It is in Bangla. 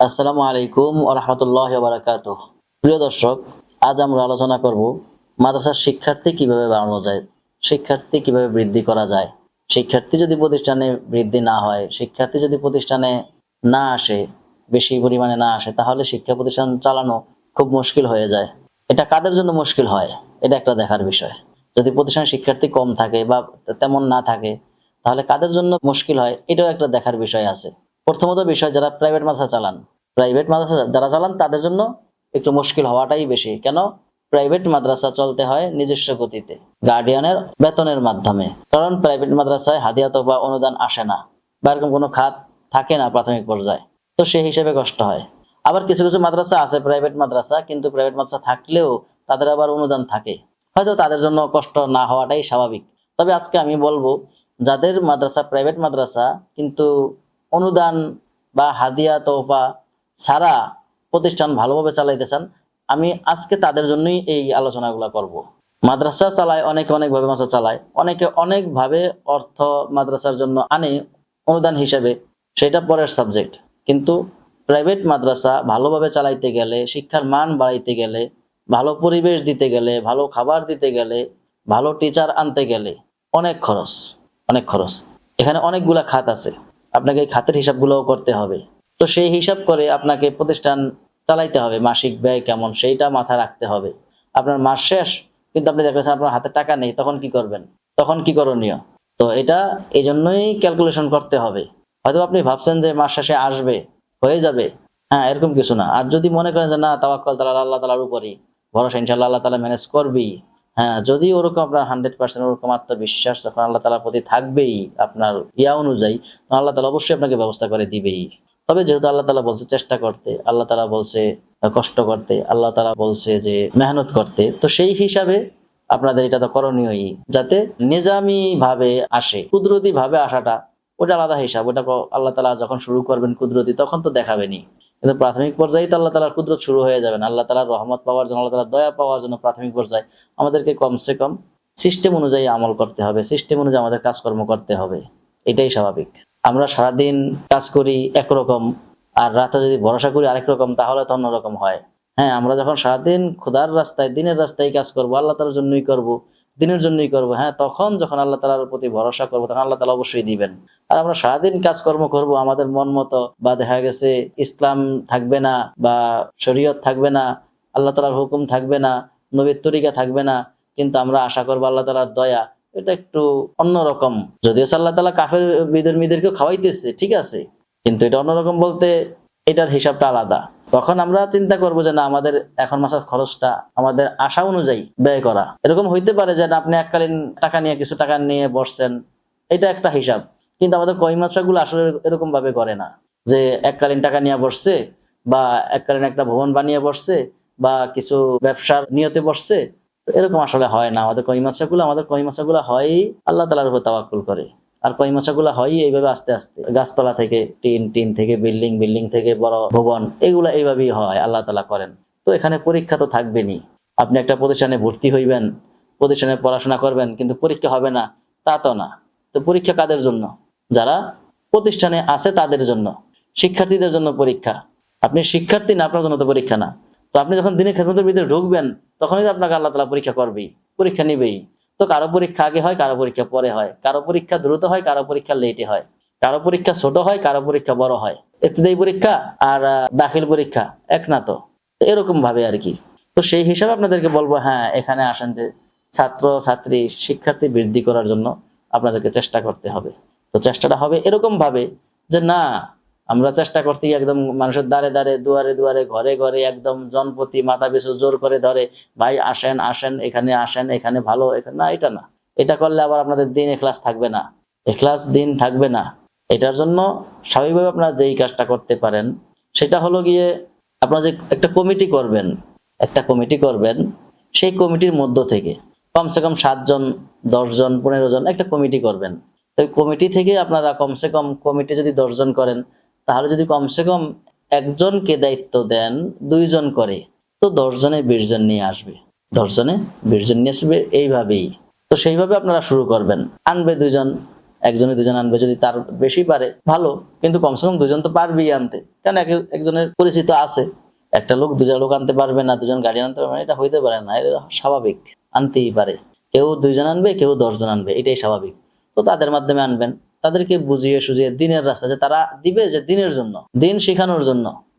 আসসালামু আলাইকুম রহমতুল্লাহ বারাকাত প্রিয় দর্শক, আজ আমরা আলোচনা করব মাদ্রাসার শিক্ষার্থী কীভাবে বাড়ানো যায়, শিক্ষার্থী কীভাবে বৃদ্ধি করা যায়। শিক্ষার্থী যদি প্রতিষ্ঠানে বৃদ্ধি না হয়, শিক্ষার্থী যদি প্রতিষ্ঠানে না আসে, বেশি পরিমাণে না আসে, তাহলে শিক্ষা প্রতিষ্ঠান চালানো খুব মুশকিল হয়ে যায়। এটা কাদের জন্য মুশকিল হয়? এটা একটা দেখার বিষয়। যদি প্রতিষ্ঠানে শিক্ষার্থী কম থাকে বা তেমন না থাকে, তাহলে কাদের জন্য মুশকিল হয়? এটাও একটা দেখার বিষয় আছে। প্রথমত বিষয়, যারা প্রাইভেট মাদ্রাসা চালান প্রাইভেট মাদ্রাসা যারা চালান, তাদের জন্য একটু মুশকিল হওয়াটাই বেশি। কেন? প্রাইভেট মাদ্রাসা চলতে হয় নিজস্ব গতিতে গার্ডিয়ানের বেতনের মাধ্যমে। কারণ প্রাইভেট মাদ্রাসায় হাদিয়াত বা অনুদান আসে না, বা এরকম কোনো খাত থাকে না প্রাথমিক পর্যায়ে। তো সেই হিসেবে কষ্ট হয়। আবার কিছু কিছু মাদ্রাসা আছে প্রাইভেট মাদ্রাসা, কিন্তু প্রাইভেট মাদ্রাসা থাকলেও তাদের আবার অনুদান থাকে। হয়তো তাদের জন্য কষ্ট না হওয়াটাই স্বাভাবিক। তবে আজকে আমি বলব, যাদের মাদ্রাসা প্রাইভেট মাদ্রাসা, কিন্তু অনুদান বা হাদিয়া তোফা ছাড়া প্রতিষ্ঠান ভালোভাবে চালাইতেছেন, আমি আজকে তাদের জন্যই এই আলোচনাগুলো করব। মাদ্রাসা চালায়, অনেকে অনেকভাবে মাদ্রাসা চালায়, অনেকে অনেকভাবে অর্থ মাদ্রাসার জন্য আনে অনুদান হিসেবে, সেটা পরের সাবজেক্ট কিন্তু প্রাইভেট মাদ্রাসা ভালোভাবে চালাইতে গেলে, শিক্ষার মান বাড়াইতে গেলে, ভালো পরিবেশ দিতে গেলে, ভালো খাবার দিতে গেলে, ভালো টিচার আনতে গেলে অনেক খরচ অনেক খরচ। এখানে অনেকগুলা খাত আছে। আপনাকে খাতের হিসাবগুলোও করতে হবে। তো সেই হিসাব করে আপনাকে প্রতিষ্ঠান চালাইতে হবে, মাসিক ব্যয় কেমন সেইটা মাথায় রাখতে হবে। আপনার মাস শেষ, কিন্তু আপনি দেখেছেন আপনার হাতে টাকা নেই, তখন কি করবেন? তখন কি করণীয়? তো এটা এই জন্যই ক্যালকুলেশন করতে হবে। হয়তো আপনি ভাবছেন যে মাস শেষে আসবে, হয়ে যাবে। হ্যাঁ এরকম কিছু না। আর যদি মনে করেন যে, না, তাওয়াক্কল তালা আল্লাহ তালার উপরই, ভরসা ইনশাল্লাহ আল্লাহ তালা ম্যানেজ করবেই। হ্যাঁ যদি ওরকম আপনার হান্ড্রেড পার্সেন্ট ওরকম আত্মবিশ্বাস যখন আল্লাহ তালার প্রতি থাকবেই আপনার ইয়া অনুযায়ী তখন আল্লাহ তালা অবশ্যই আপনাকে ব্যবস্থা করে দিবেই। তবে যেহেতু আল্লাহ তালা বলছে চেষ্টা করতে, আল্লাহ তালা বলছে কষ্ট করতে, আল্লাহ তালা বলছে যে মেহনত করতে, তো সেই হিসাবে আপনাদের এটা তো করণীয়ই, যাতে নিজামি ভাবে আসে কুদরতি ভাবে আসাটা, ওটা আলাদা হিসাব, ওটা আল্লাহ তালা যখন শুরু করবেন কুদরতি, তখন তো দেখাবেনি কিন্তু প্রাথমিক পর্যায়ে তো আল্লাহ তালার কুদরত শুরু হয়ে যাবেন আল্লাহ তালার রহমত পাওয়ার জন্য, আল্লাহ তালার দয়া পাওয়ার জন্য প্রাথমিক পর্যায়ে আমাদেরকে কমসে কম সিস্টেম অনুযায়ী আমল করতে হবে। সিস্টেম অনুযায়ী আমাদের কাজকর্ম করতে হবে। এটাই স্বাভাবিক। আমরা সারাদিন কাজ করি একরকম আর রাতে যদি ভরসা করি আরেক রকম, তাহলে তো অন্যরকম হয়। হ্যাঁ আমরা যখন সারাদিন খোদার রাস্তায়, দিনের রাস্তায় কাজ করব, আল্লাহ তালার জন্যই করব দিনের জন্যই করব। হ্যাঁ তখন যখন আল্লাহ তালার প্রতি ভরসা করব, তখন আল্লাহ তালা অবশ্যই দিবেন। আর আমরা সারাদিন কাজকর্ম করব, আমাদের মন মতো, বা দেখা গেছে ইসলাম থাকবে না, বা শরীয়ত থাকবে না, আল্লাহ তালার হুকুম থাকবে না, নবীর তরিকা থাকবে না, কিন্তু আমরা আশা করব আল্লাহ তালার দয়া, এটা একটু অন্যরকম। যদিও আল্লাহ তালা কাফের বিধর্মীদেরকেও খাওয়াইতেছে, ঠিক আছে, কিন্তু এটা অন্যরকম বলতে এটার হিসাবটা আলাদা। তখন আমরা চিন্তা করব যে না, আমাদের এখন মাসের খরচটা, আমাদের আশা অনুযায়ী ব্যয় করা। এরকম হইতে পারে যে আপনি এককালীন টাকা নিয়ে কিছু টাকা নিয়ে বসছেন, এটা একটা হিসাব। কিন্তু আমাদের কই মাসাগুলো আসলে এরকম ভাবে করে না। যে এককালীন টাকা নিয়ে বসছে বা এককালীন একটা ভবন বানিয়ে বসছে বা কিছু ব্যবসার নিয়তে বসছে, এরকম আসলে হয় না। আমাদের কই মাছাগুলো আমাদের কই মাছাগুলো হয় আল্লাহ তালার উপর তাওয়াক্কুল করে। আর কই মাছাগুলো হয় এইভাবে আস্তে আস্তে। গাছতলা থেকে টিন টিন থেকে বিল্ডিং বিল্ডিং থেকে বড় ভবন, এগুলো এইভাবেই হয়, আল্লাহ তালা করেন। তো এখানে পরীক্ষা তো থাকবেনই। আপনি একটা প্রতিষ্ঠানে ভর্তি হইবেন, প্রতিষ্ঠানে পড়াশোনা করবেন, কিন্তু পরীক্ষা হবে না, তা তো না। তো পরীক্ষা কাদের জন্য? যারা প্রতিষ্ঠানে আছে তাদের জন্য, শিক্ষার্থীদের জন্য পরীক্ষা। আপনি শিক্ষার্থী না, আপনার জন্য তো পরীক্ষা না। তো আপনি যখন দিনের খেদমতের ভিতরে ঢুকবেন, তখনই তো আপনাকে আল্লাহ তালা পরীক্ষা করবেই, পরীক্ষা নিবেই। তো কারও পরীক্ষা আগে হয়, কারও পরীক্ষা পরে হয়। কারও পরীক্ষা দ্রুত হয়, কারও পরীক্ষা লেটে হয়। কারও পরীক্ষা ছোট হয়, কারও পরীক্ষা বড় হয়। ইবতদায়ী পরীক্ষা আর দাখিল পরীক্ষা এক না তো। এরকম ভাবে আর কি। তো সেই হিসাবে আপনাদেরকে বলব হ্যাঁ এখানে আসেন যে ছাত্র, ছাত্রী, শিক্ষার্থী বৃদ্ধি করার জন্য আপনাদেরকে চেষ্টা করতে হবে। তো চেষ্টাটা হবে এরকম ভাবে যে না আমরা চেষ্টা করতে একদম মানুষের দ্বারে দ্বারে, দুয়ারে দুয়ারে, ঘরে ঘরে একদম জনপতি, মাথা পিছু জোর করে ধরে, ভাই, আসেন আসেন, এখানে আসেন, এখানে ভালো, এখানে না, এটা না। এটা করলে আবার আপনাদের দিন এখলাস থাকবে না। এখলাস দিন থাকবে না। এটার জন্য স্বাভাবিকভাবে আপনারা যেই কাজটা করতে পারেন, সেটা হলো গিয়ে আপনারা যে একটা কমিটি করবেন, একটা কমিটি করবেন, সেই কমিটির মধ্য থেকে কমসে কম সাতজন, দশজন, পনেরো জন একটা কমিটি করবেন। ওই কমিটি থেকে আপনারা কমসে কম কমিটি যদি দশজন করেন তাহলে যদি কমসে কম একজনকে দায়িত্ব দেন, দুইজন করে, তো দশজনে বিশ জন নিয়ে আসবে। দশজনে বিশ জন নিয়ে আসবে এইভাবেই। তো সেইভাবে আপনারা শুরু করবেন। আনবে দুইজন, একজনে দুজন আনবে যদি তার বেশি পারে, ভালো। কিন্তু কমসে কম দুজন তো পারবেই আনতে। কারণ এক- একজনের পরিচিত আছে। একটা লোক দুজন লোক আনতে পারবে না দুজন গাড়ি আনতে পারবে না, এটা হইতে পারে না, এটা স্বাভাবিক। আনতেই পারে। কেউ দুইজন আনবে, কেউ দশজন আনবে, এটাই স্বাভাবিক। তো তাদের মাধ্যমে আনবেন। তাদেরকে বুঝিয়ে সুঝিয়ে দিনের রাস্তা যে তারা দিবে যে দিনের জন্য দিন শেখানোর জন্য।